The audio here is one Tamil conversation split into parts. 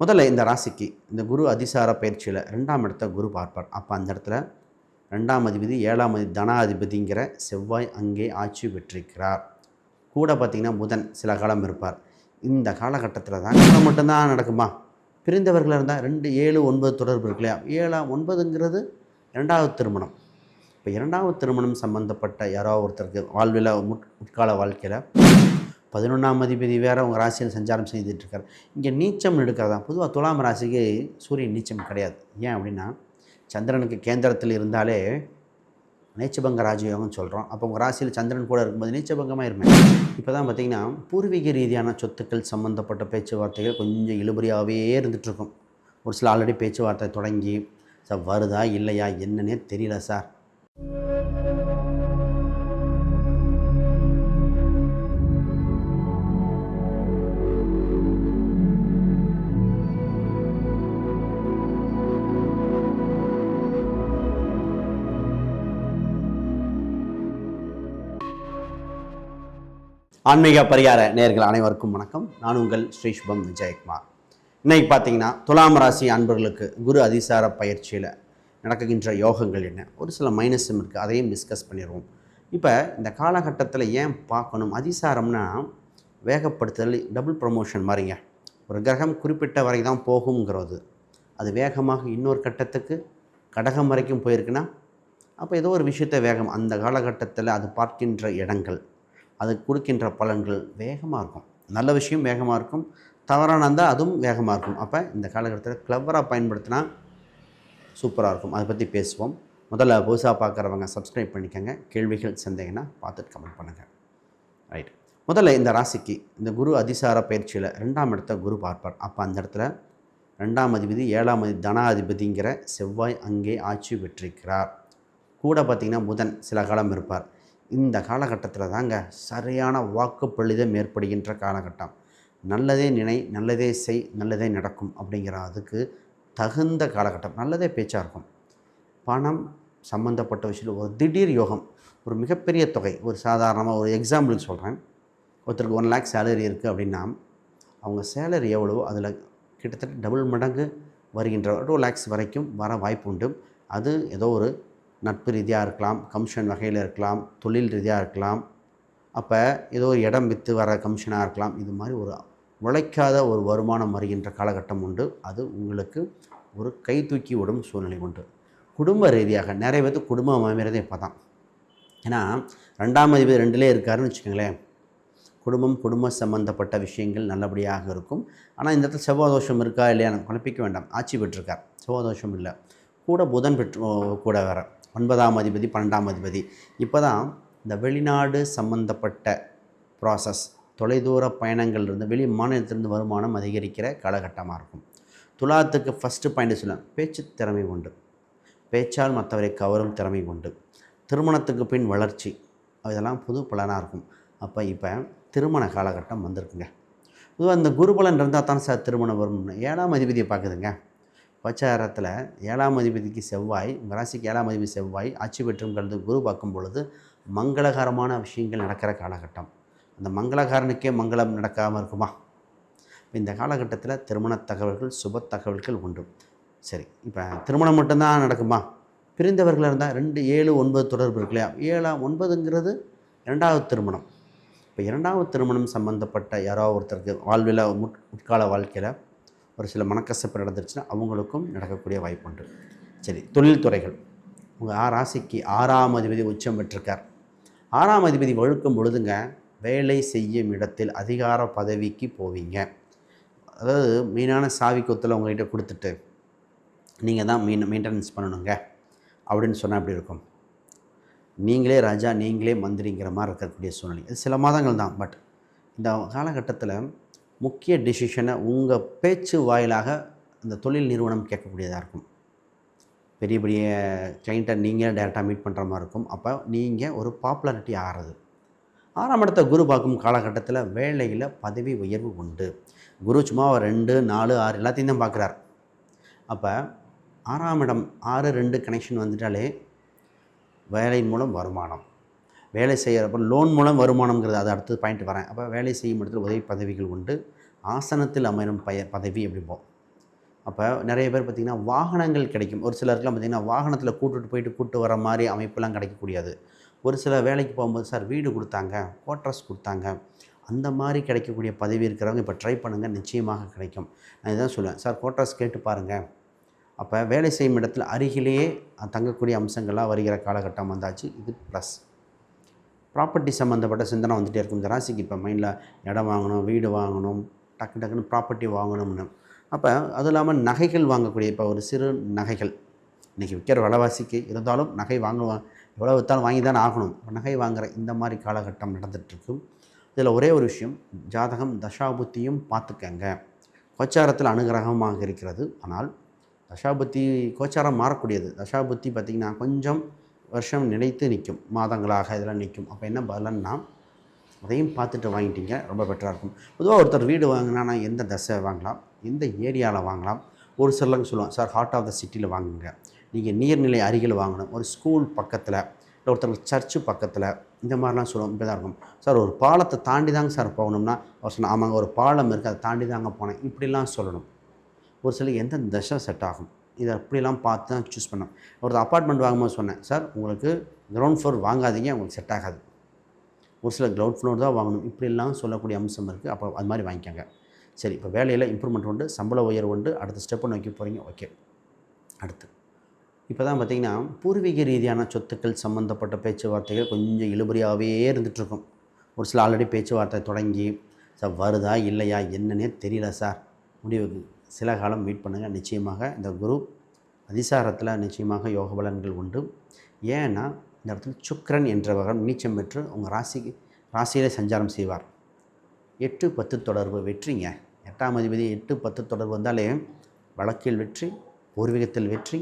முதல்ல இந்த ராசிக்கு இந்த குரு அதிசார பயிற்சியில் ரெண்டாம் இடத்த குரு பார்ப்பார். அப்போ அந்த இடத்துல ரெண்டாம் அதிபதி ஏழாம் அதிபதி தனாதிபதிங்கிற செவ்வாய் அங்கே ஆட்சி பெற்றிருக்கிறார். கூட பார்த்திங்கன்னா புதன் சில காலம் இருப்பார். இந்த காலகட்டத்தில் தான் கல்யாணம் மட்டும்தான் நடக்குமா? பிரிந்தவர்களாக இருந்தால் ரெண்டு ஏழு ஒன்பது தொடர்பு இருக்கு இல்லையா? ஏழாம் ஒன்பதுங்கிறது இரண்டாவது திருமணம். இப்போ இரண்டாவது திருமணம் சம்மந்தப்பட்ட யாரோ ஒருத்தருக்கு வாழ்வில் உட்கால முற்கால வாழ்க்கையில் பதினொன்றாம் அதிபதி வேறு உங்கள் ராசியில் சஞ்சாரம் செய்துட்டுருக்கார். இங்கே நீச்சம் எடுக்கிறதா? பொதுவாக துலாம் ராசிக்கு சூரியன் நீச்சம் கிடையாது. ஏன் அப்படின்னா சந்திரனுக்கு கேந்திரத்தில் இருந்தாலே நீச்சபங்க ராஜயோகம்னு சொல்கிறோம் அப்போ உங்கள் ராசியில் சந்திரன் கூட இருக்கும்போது நீச்சபங்கமாக இருப்பேன் இப்போ தான் பார்த்தீங்கன்னா பூர்வீக ரீதியான சொத்துக்கள் சம்மந்தப்பட்ட பேச்சுவார்த்தைகள் கொஞ்சம் இழுபறியாகவே இருந்துகிட்ருக்கும் ஒரு சில ஆல்ரெடி பேச்சுவார்த்தை தொடங்கி சார் வருதா இல்லையா என்னன்னே தெரியல சார். ஆன்மீக பரிகார நேர்கள் அனைவருக்கும் வணக்கம். நான் உங்கள் ஸ்ரீ சுபம் விஜயகுமார். இன்னைக்கு பார்த்தீங்கன்னா துலாம் ராசி அன்பர்களுக்கு குரு அதிசார பயிற்சியில் நடக்குகின்ற யோகங்கள் என்ன? ஒரு சில மைனஸும் இருக்குது அதையும் டிஸ்கஸ் பண்ணிடுவோம். இப்போ இந்த காலகட்டத்தில் ஏன் பார்க்கணும்? அதிசாரம்னா வேகப்படுத்துதல் டபுள் ப்ரமோஷன் மாதிரிங்க. ஒரு கிரகம் குறிப்பிட்ட வரை தான் போகுங்கிறது அது வேகமாக இன்னொரு கட்டத்துக்கு கடகம் வரைக்கும் போயிருக்குன்னா அப்போ ஏதோ ஒரு விஷயத்தை வேகம் அந்த காலகட்டத்தில் அது பார்க்கின்ற இடங்கள். அது கொடுக்கின்ற பலன்கள் வேகமாக இருக்கும். நல்ல விஷயம் வேகமாக இருக்கும். தவறான இருந்தால் அதுவும் வேகமாக இருக்கும். அப்போ இந்த காலகட்டத்தில் கிளவராக பயன்படுத்தினா சூப்பராக இருக்கும். அதை பற்றி பேசுவோம். முதல்ல புதுசாக பார்க்குறவங்க சப்ஸ்கிரைப் பண்ணிக்கோங்க. கேள்விகள் சந்தேகம்னா பார்த்துட்டு கமெண்ட் பண்ணுங்கள் ரைட் முதல்ல இந்த ராசிக்கு இந்த குரு அதிசார பயிற்சியில் ரெண்டாம் இடத்த குரு பார்ப்பார். அப்போ அந்த இடத்துல ரெண்டாம் அதிபதி ஏழாம் அதிபதி தனாதிபதிங்கிற செவ்வாய் அங்கே ஆட்சி பெற்றிருக்கிறார். கூட பார்த்திங்கன்னா புதன் சில காலம் இருப்பார். இந்த காலகட்டத்தில் தாங்க சரியான வாக்குப்பளிதம் ஏற்படுகின்ற காலகட்டம். நல்லதே நினை நல்லதே செய் நல்லதே நடக்கும் அப்படிங்கிற அதுக்கு தகுந்த காலகட்டம். நல்லதே பேச்சாக இருக்கும். பணம் சம்மந்தப்பட்ட விஷயத்தில் ஒரு திடீர் யோகம் ஒரு மிகப்பெரிய தொகை. ஒரு சாதாரணமாக ஒரு எக்ஸாம்பிளுக்கு சொல்கிறேன் ஒருத்தருக்கு ஒன் லேக் சேலரி இருக்குது அப்படின்னா அவங்க சேலரி எவ்வளவோ அதில் கிட்டத்தட்ட டபுள் மடங்கு வருகின்ற டூ லேக்ஸ் வரைக்கும் வர வாய்ப்பு உண்டு. அது ஏதோ ஒரு நட்பு ரீதியாக இருக்கலாம் கமிஷன் வகையில் இருக்கலாம் தொழில் ரீதியாக இருக்கலாம். அப்போ ஏதோ ஒரு இடம் விற்று வர கமிஷனாக இருக்கலாம். இது மாதிரி ஒரு உழைக்காத ஒரு வருமானம் வருகின்ற காலகட்டம் உண்டு. அது உங்களுக்கு ஒரு கை தூக்கி விடும் சூழ்நிலை உண்டு. குடும்ப ரீதியாக நிறைய பேர்த்து குடும்பம் அமைகிறதே இப்போ தான். ஏன்னா ரெண்டாம் அதிபதி ரெண்டுலேயே இருக்காருன்னு வச்சுக்கோங்களேன். குடும்பம் குடும்ப சம்பந்தப்பட்ட விஷயங்கள் நல்லபடியாக இருக்கும். ஆனால் இந்த இடத்துல செவ்வாய் தோஷம் இருக்கா இல்லையான்னு குழப்பிக்க வேண்டாம். ஆட்சி பெற்றிருக்கார். செவ்வாய் தோஷம் இல்லை. கூட புதன் பெற்று கூட வேறு ஒன்பதாம் அதிபதி பன்னெண்டாம் அதிபதி. இப்போ தான் இந்த வெளிநாடு சம்பந்தப்பட்ட ப்ராசஸ் தொலைதூர பயணங்கள்லேருந்து வெளி மாநிலத்திலிருந்து வருமானம் அதிகரிக்கிற காலகட்டமாக இருக்கும். துலாத்துக்கு ஃபஸ்ட்டு பாயிண்ட் சொல்ல பேச்சு திறமை உண்டு. பேச்சால் மற்றவரை கவரும் திறமை உண்டு. திருமணத்துக்கு பின் வளர்ச்சி இதெல்லாம் புது பலனாக இருக்கும். அப்போ இப்போ திருமண காலகட்டம் வந்திருக்குங்க. இது இந்த குருபலன் இருந்தால் தான் சார் திருமணம் வரும்னு. ஏழாம் அதிபதியை பார்க்குதுங்க. பச்சாரத்தில் ஏழாம் அதிபதிக்கு செவ்வாய் ராசிக்கு ஏழாம் அதிபதி செவ்வாய் ஆட்சி பெற்றும் கலந்து குரு பார்க்கும் பொழுது மங்களகரமான விஷயங்கள் நடக்கிற காலகட்டம். அந்த மங்களகாரனுக்கே மங்களம் நடக்காமல் இருக்குமா? இந்த காலகட்டத்தில் திருமண தகவல்கள் சுப தகவல்கள் உண்டு. சரி இப்போ திருமணம் மட்டும்தான் நடக்குமா? பிரிந்தவர்களாக இருந்தால் ரெண்டு ஏழு ஒன்பது தொடர்பு இருக்கு இல்லையா? ஏழாம் ஒன்பதுங்கிறது இரண்டாவது திருமணம். இப்போ இரண்டாவது திருமணம் சம்மந்தப்பட்ட யாரோ ஒருத்தருக்கு வாழ்வில் முட் முற்கால வாழ்க்கையில் ஒரு சில மனக்கசப்பு நடந்துருச்சுன்னா அவங்களுக்கும் நடக்கக்கூடிய வாய்ப்பு உண்டு சரி தொழில்துறைகள். உங்கள் ஆ ராசிக்கு ஆறாம் அதிபதி உச்சம் பெற்றிருக்கார். ஆறாம் அதிபதி வழுக்கும் பொழுதுங்க வேலை செய்யும் இடத்தில் அதிகார பதவிக்கு போவீங்க. அதாவது மெயினான சாவி கொத்தில் உங்கள்கிட்ட கொடுத்துட்டு நீங்கள் தான் மெயின் மெயின்டெனன்ஸ் பண்ணணுங்க. அப்படின்னு சொன்னால் எப்படி இருக்கும்? நீங்களே ராஜா நீங்களே மந்திரிங்கிற மாதிரி இருக்கக்கூடிய சூழ்நிலை. இது சில மாதங்கள் தான் பட் இந்த காலகட்டத்தில் முக்கிய டிசிஷனை உங்கள் பேச்சு வாயிலாக அந்த தொழில் நிறுவனம் கேட்கக்கூடியதாக இருக்கும். பெரிய பெரிய கிளைண்ட்டை நீங்கள் டேரெக்டாக மீட் பண்ணுற மாதிரி இருக்கும். அப்போ நீங்கள் ஒரு பாப்புலாரிட்டி ஆகிறது ஆறாம் இடத்த குரு பார்க்கும் காலகட்டத்தில் வேலையில் பதவி உயர்வு உண்டு. குரு சும்மா ரெண்டு நாலு ஆறு எல்லாத்தையும் தான் பார்க்குறார். அப்போ ஆறாம் இடம் ஆறு ரெண்டு கனெக்ஷன் வந்துட்டாலே வேலையின் மூலம் வருமானம். வேலை செய்கிறப்ப லோன் மூலம் வருமானம்ங்கிறது அது அடுத்தது பாயிண்ட் வரேன். அப்போ வேலை செய்யும் இடத்துல உதவி பதவிகள் உண்டு. ஆசனத்தில் அமையும் பய பதவி அப்படிம்போம் அப்போ நிறைய பேர் பார்த்திங்கன்னா வாகனங்கள் கிடைக்கும். ஒரு சிலருக்குலாம் பார்த்திங்கன்னா வாகனத்தில் கூட்டுட்டு போயிட்டு கூட்டு வர மாதிரி அமைப்பெல்லாம் கிடைக்கக்கூடியது. ஒரு சில வேலைக்கு போகும்போது சார் வீடு கொடுத்தாங்க குவார்ட்டர்ஸ் கொடுத்தாங்க. அந்த மாதிரி கிடைக்கக்கூடிய பதவி இருக்கிறவங்க இப்போ ட்ரை பண்ணுங்கள் நிச்சயமாக கிடைக்கும். நான் இதான் சொல்லுவேன். சார் குவார்ட்டர்ஸ் கேட்டு பாருங்கள் அப்போ வேலை செய்யும் இடத்துல அருகிலேயே தங்கக்கூடிய அம்சங்கள்லாம் வருகிற காலகட்டம் வந்தாச்சு. இது ப்ளஸ் ப்ராப்பர்ட்டி சம்மந்தப்பட்ட சிந்தனை வந்துகிட்டே இருக்கும். இந்த ராசிக்கு இப்போ மைண்டில் இடம் வாங்கணும் வீடு வாங்கணும் டக்கு டக்குன்னு ப்ராப்பர்ட்டி வாங்கணும்னு. அப்போ அதுவும் இல்லாமல் நகைகள் வாங்கக்கூடிய இப்போ ஒரு சிறு நகைகள். இன்றைக்கி விற்கிற விலைவாசிக்கு இருந்தாலும் நகை வாங்குவாங்க எவ்வளோ விற்றாலும் வாங்கி தானே ஆகணும். இப்போ நகை வாங்குகிற இந்த மாதிரி காலகட்டம் நடந்துகிட்ருக்கு இதில் ஒரே ஒரு விஷயம் ஜாதகம் தசாபுத்தியும் பார்த்துக்கங்க. கோச்சாரத்தில் அனுகிரகமாக இருக்கிறது. ஆனால் தசாபுத்தி கோச்சாரம் மாறக்கூடியது. தசாபுத்தி பார்த்திங்கன்னா கொஞ்சம் வருஷம் நிலைத்து நிற்கும் மாதங்களாக இதெல்லாம் நிற்கும். அப்போ என்ன பலன்னா அதையும் பார்த்துட்டு வாங்கிட்டீங்க ரொம்ப பெட்டராக இருக்கும். பொதுவாக ஒருத்தர் வீடு வாங்கினா எந்த தசை வாங்கலாம் எந்த ஏரியாவில் வாங்கலாம் ஒரு சிலங்க சொல்லுவாங்க சார் ஹார்ட் ஆஃப் த சிட்டியில் வாங்குங்க. நீங்கள் நீர்நிலை அருகில் வாங்கணும். ஒரு ஸ்கூல் பக்கத்தில் இல்லை ஒருத்தர் சர்ச்சு பக்கத்தில் இந்த மாதிரிலாம் சொல்லுவோம் இப்படி தான் இருக்கும். சார் ஒரு பாலத்தை தாண்டி தாங்க சார் போகணும்னா அவர் சொன்னால் ஆமாங்க ஒரு பாலம் இருக்குது அதை தாண்டி தாங்க போனேன். இப்படிலாம் சொல்லணும். ஒரு சிலருக்கு எந்த தசை செட் ஆகும்? இதை அப்படிலாம் பார்த்து தான் சூஸ் பண்ணேன் ஒரு அப்பார்ட்மெண்ட் வாங்கும்போது சொன்னேன் சார் உங்களுக்கு கிரவுண்ட் ஃப்ளோர் வாங்காதீங்க உங்களுக்கு செட் ஆகாது. ஒரு சில கிரவுண்ட் ஃப்ளோர் தான் வாங்கணும். இப்படிலாம் சொல்லக்கூடிய அம்சம் இருக்குது அப்போ அது மாதிரி வாங்கிக்கோங்க. சரி இப்போ வேலையில் இம்ப்ரூவ்மெண்ட் உண்டு சம்பள உயர்வு உண்டு. அடுத்த ஸ்டெப்பை நோக்கி போகிறீங்க ஓகே அடுத்து. இப்போ தான் பார்த்திங்கன்னா பூர்வீக ரீதியான சொத்துக்கள் சம்மந்தப்பட்ட பேச்சுவார்த்தைகள் கொஞ்சம் இழுபறியாகவே இருந்துகிட்ருக்கும். ஒரு சில ஆல்ரெடி பேச்சுவார்த்தை தொடங்கி சார் வருதா இல்லையா என்னன்னே தெரியல சார் முடிவுக்கு சில காலம் மீட் பண்ணுங்கள் நிச்சயமாக இந்த குரு அதிசாரத்தில் நிச்சயமாக யோக பலன்கள் உண்டு. ஏன்னா இந்த இடத்துல சுக்கிரன் என்றவர்கள் நீச்சம் பெற்று உங்கள் ராசிக்கு ராசியிலே சஞ்சாரம் செய்வார். எட்டு பத்து தொடர்பு வெற்றிங்க. எட்டாம் அதிபதி எட்டு பத்து தொடர்பு வந்தாலே வழக்கில் வெற்றி பூர்வீகத்தில் வெற்றி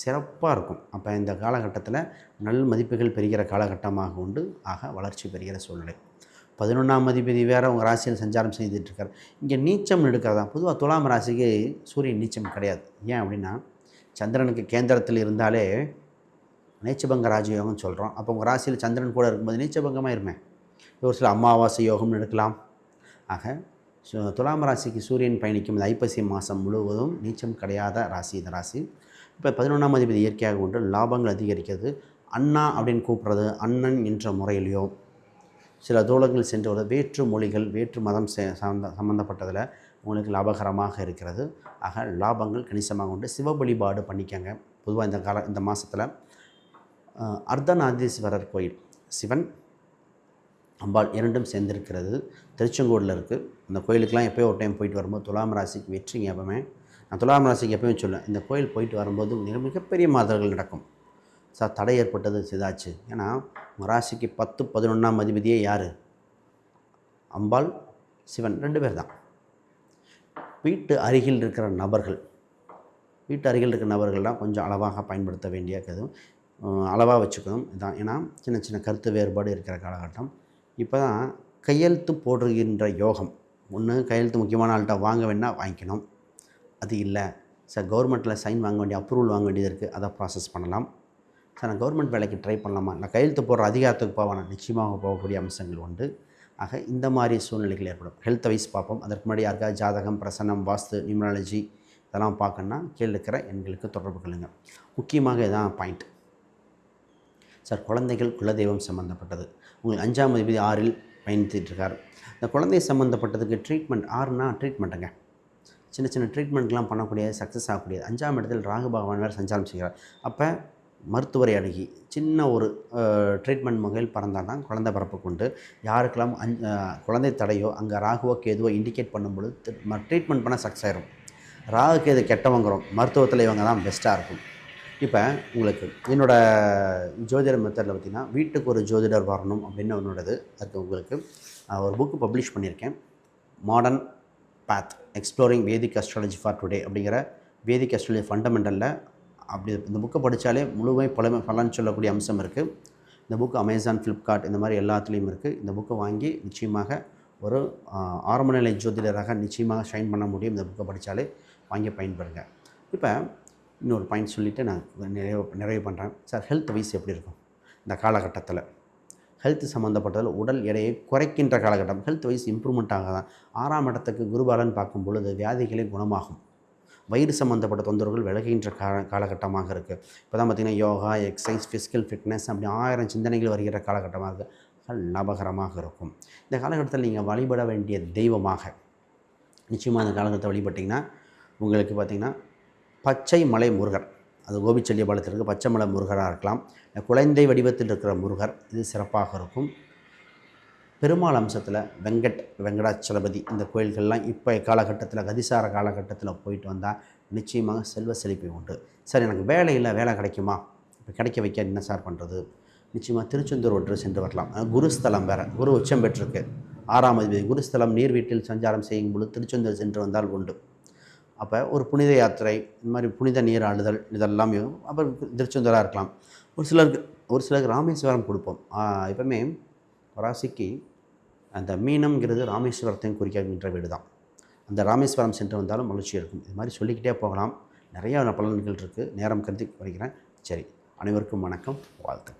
சிறப்பாக இருக்கும். அப்போ இந்த காலகட்டத்தில் நல் மதிப்புகள் பெறுகிற காலகட்டமாக உண்டு. ஆக வளர்ச்சி பெறுகிற சூழ்நிலை. பதினொன்றாம் அதிபதி வேறு உங்கள் ராசியில் சஞ்சாரம் செய்துட்டுருக்கார். இங்கே நீச்சம் எடுக்கிறதா? பொதுவாக துலாம் ராசிக்கு சூரியன் நீச்சம் கிடையாது. ஏன் அப்படின்னா சந்திரனுக்கு கேந்திரத்தில் இருந்தாலே நீச்சபங்க ராஜயோகம்னு சொல்கிறோம் அப்போ உங்கள் ராசியில் சந்திரன் கூட இருக்கும்போது நீச்சபங்கமாக இருமே. ஒரு சில அமாவாசை யோகம்னு எடுக்கலாம். ஆக துலாம் ராசிக்கு சூரியன் பயணிக்கும் இந்த ஐப்பசி மாதம் முழுவதும் நீச்சம் கிடையாத ராசி இந்த ராசி. இப்போ பதினொன்றாம் அதிபதி இயற்கையாக கொண்டு லாபங்கள் அதிகரிக்கிறது. அண்ணா அப்படின்னு கூப்பிட்றது அண்ணன் என்ற முறையிலையோ சில தூளங்கள் சென்று வர வேற்று மொழிகள் வேற்று மதம் சே- சார்ந்த சம்மந்தப்பட்டதில் உங்களுக்கு லாபகரமாக இருக்கிறது. ஆக லாபங்கள் கணிசமாக உண்டு. சிவ வழிபாடு பண்ணிக்கங்க. பொதுவாக இந்த கால இந்த மாதத்தில் அர்த்தநாதீஸ்வரர் கோயில் சிவன் அம்பாள் இரண்டும் சேர்ந்திருக்கிறது. திருச்செங்கோடில் இருக்குது அந்த கோயிலுக்கெலாம் எப்போயோ ஒரு டைம் போயிட்டு வரும்போது துலாம் ராசிக்கு வெற்றி ஞாபகமே. நான் துலாம் ராசிக்கு எப்பயும் சொல்லுவேன் இந்த கோயில் போயிட்டு வரும்போது மிக மிகப்பெரிய மாதர்கள் நடக்கும். சார் தடை ஏற்பட்டது இதாச்சு ஏன்னா உங்கள் ராசிக்கு பத்து பதினொன்றாம் அதிபதியே யார்? அம்பாள் சிவன் ரெண்டு பேர் தான். வீட்டு அருகில் இருக்கிற நபர்கள் வீட்டு அருகில் இருக்கிற நபர்கள்லாம் கொஞ்சம் அளவாக பயன்படுத்த வேண்டிய இதுவும் அளவாக வச்சுக்கணும். இதுதான் ஏன்னா சின்ன சின்ன கருத்து வேறுபாடு இருக்கிற காலகட்டம். இப்போ தான் கையெழுத்து போடுகின்ற யோகம். ஒன்று கையெழுத்து முக்கியமான ஆள்கிட்ட வாங்க வேணால் வாங்கிக்கணும். அது இல்லை. சார் கவர்மெண்ட்டில் சைன் வாங்க வேண்டிய அப்ரூவல் வாங்க வேண்டியது இருக்குது அதை ப்ராசஸ் பண்ணலாம். சார் நான் கவர்மெண்ட் வேலைக்கு ட்ரை பண்ணலாமா? நான் கையெழுத்து போடுற அதிகாரத்துக்கு போவேன்? நிச்சயமாக போகக்கூடிய அம்சங்கள் உண்டு. ஆக இந்த மாதிரி சூழ்நிலைகள் ஏற்படும். ஹெல்த் வைஸ் பார்ப்போம். அதற்கு முன்னாடி யாருக்கா ஜாதகம் பிரசன்னம் வாஸ்து நியூமராலஜி இதெல்லாம் பார்க்கணுன்னா கீழே இருக்கிற எண்களுக்கு தொடர்பு கொள்ளுங்கள் முக்கியமாக இதான் பாயிண்ட் சார் குழந்தைகள் குலதெய்வம் சம்மந்தப்பட்டது உங்கள் அஞ்சாம் அதிபதி ஆறில் பயணித்துட்ருக்கார் இந்த குழந்தை சம்மந்தப்பட்டதுக்கு ட்ரீட்மெண்ட் ஆறுனா ட்ரீட்மெண்ட்டுங்க சின்ன சின்ன ட்ரீட்மெண்ட்லாம் பண்ணக்கூடிய சக்ஸஸ் ஆகக்கூடியது. அஞ்சாம் இடத்தில் ராகு பகவான் வேறு சஞ்சாரம் செய்கிறார். அப்போ மருத்துவரை அணுகி சின்ன ஒரு ட்ரீட்மெண்ட் முகையில் பறந்தால் தான் குழந்தை பிறப்பு கொண்டு யாருக்கெல்லாம் அஞ் குழந்தை தடையோ அங்கே ராகுவோ கேதுவோ இண்டிகேட் பண்ணும்பொழுது ட்ரீட்மெண்ட் பண்ண சக்ஸஸ் ஆயிரும். ராகு கேது கெட்டவங்கிறோம். மருத்துவத்தில் இவங்க தான் பெஸ்ட்டாக இருக்கும். இப்போ உங்களுக்கு என்னோட ஜோதிடர் மெத்தடில் பார்த்தீங்கன்னா வீட்டுக்கு ஒரு ஜோதிடர் வரணும் அப்படின்னு என்னோடது அதுக்கு உங்களுக்கு நான் ஒரு புக்கு பப்ளிஷ் பண்ணியிருக்கேன். Modern path exploring Vedic astrology for today அப்படிங்கிற வேதிக் அஸ்ட்ராலஜி ஃபண்டமெண்டலில் அப்படி இந்த புக்கை படித்தாலே முழுமை பலமை பலன்னு சொல்லக்கூடிய அம்சம் இருக்குது இந்த புக்கு அமேசான் ஃப்ளிப்கார்ட் இந்த மாதிரி எல்லாத்துலேயும் இருக்குது இந்த புக்கை வாங்கி நிச்சயமாக ஒரு ஆரம்ப நிலை ஜோதிடராக நிச்சயமாக ஷைன் பண்ண முடியும் இந்த புக்கை படித்தாலே வாங்கி பயன்படுங்க. இப்போ இன்னொரு பாயிண்ட் சொல்லிவிட்டு நான் நிறைவு நிறைவு பண்ணுறேன் சார் ஹெல்த் வைஸ் எப்படி இருக்கும்? இந்த காலகட்டத்தில். ஹெல்த் சம்மந்தப்பட்டதில் உடல் எடையை குறைக்கின்ற காலகட்டம். ஹெல்த் வைஸ் இம்ப்ரூவ்மெண்ட் ஆகாதான். ஆறாம் இடத்துக்கு குருபாலன் பார்க்கும் பொழுது வியாதிகளே குணமாகும். வயிறு சம்மந்தப்பட்ட தொந்தரவுகள் விலகுகின்ற கால காலகட்டமாக இருக்குது இப்போ தான் பார்த்திங்கன்னா யோகா எக்ஸசைஸ் ஃபிசிக்கல் ஃபிட்னஸ் அப்படி ஆயிரம் சிந்தனைகள் வருகிற காலகட்டமாக இருக்குது லாபகரமாக இருக்கும். இந்த காலகட்டத்தில் நீங்கள் வழிபட வேண்டிய தெய்வமாக நிச்சயமாக அந்த காலகட்டத்தை வழிபட்டிங்கன்னா உங்களுக்கு பார்த்திங்கன்னா பச்சை மலை முருகர் அது கோபிச்செல்லியபாளையத்தில் இருக்க பச்சை மலை முருகராக இருக்கலாம். குழந்தை வடிவத்தில் இருக்கிற முருகர் இது சிறப்பாக இருக்கும். பெருமாள் அம்சத்தில் வெங்கட் வெங்கடாச்சலபதி இந்த கோயில்கள்லாம் இப்போ காலகட்டத்தில் கதிசார காலகட்டத்தில் போயிட்டு வந்தால் நிச்சயமாக செல்வ செழிப்பு உண்டு. சார் எனக்கு வேலை இல்லை வேலை கிடைக்குமா? இப்போ கிடைக்க வைக்க என்ன சார் பண்ணுறது நிச்சயமாக திருச்செந்தூர் ஒன்று சென்று வரலாம். குருஸ்தலம் வேறு. குரு உச்சம் பெற்றிருக்கு. ஆறாம் அதிபதி குருஸ்தலம் நீர் வீட்டில் சஞ்சாரம் செய்யும் பொழுது திருச்செந்தூர் சென்று வந்தால் உண்டு. அப்போ ஒரு புனித யாத்திரை இந்த மாதிரி புனித நீர் ஆளுதல் இதெல்லாம் அப்புறம் திருச்செந்தூராக இருக்கலாம். ஒரு சிலருக்கு ஒரு சிலருக்கு ராமேஸ்வரம் கொடுப்போம். எப்பவுமே ராசிக்கு அந்த மீனம்ங்கிறது ராமேஸ்வரத்தையும் குறிக்கின்ற வீடு தான் அந்த ராமேஸ்வரம் சென்று வந்தாலும் மகிழ்ச்சி இருக்கும். இது மாதிரி சொல்லிக்கிட்டே போகலாம். நிறையா பலன்கள் இருக்குது நேரம் கருதி குறைக்கிறேன் சரி அனைவருக்கும் வணக்கம். வாழ்த்து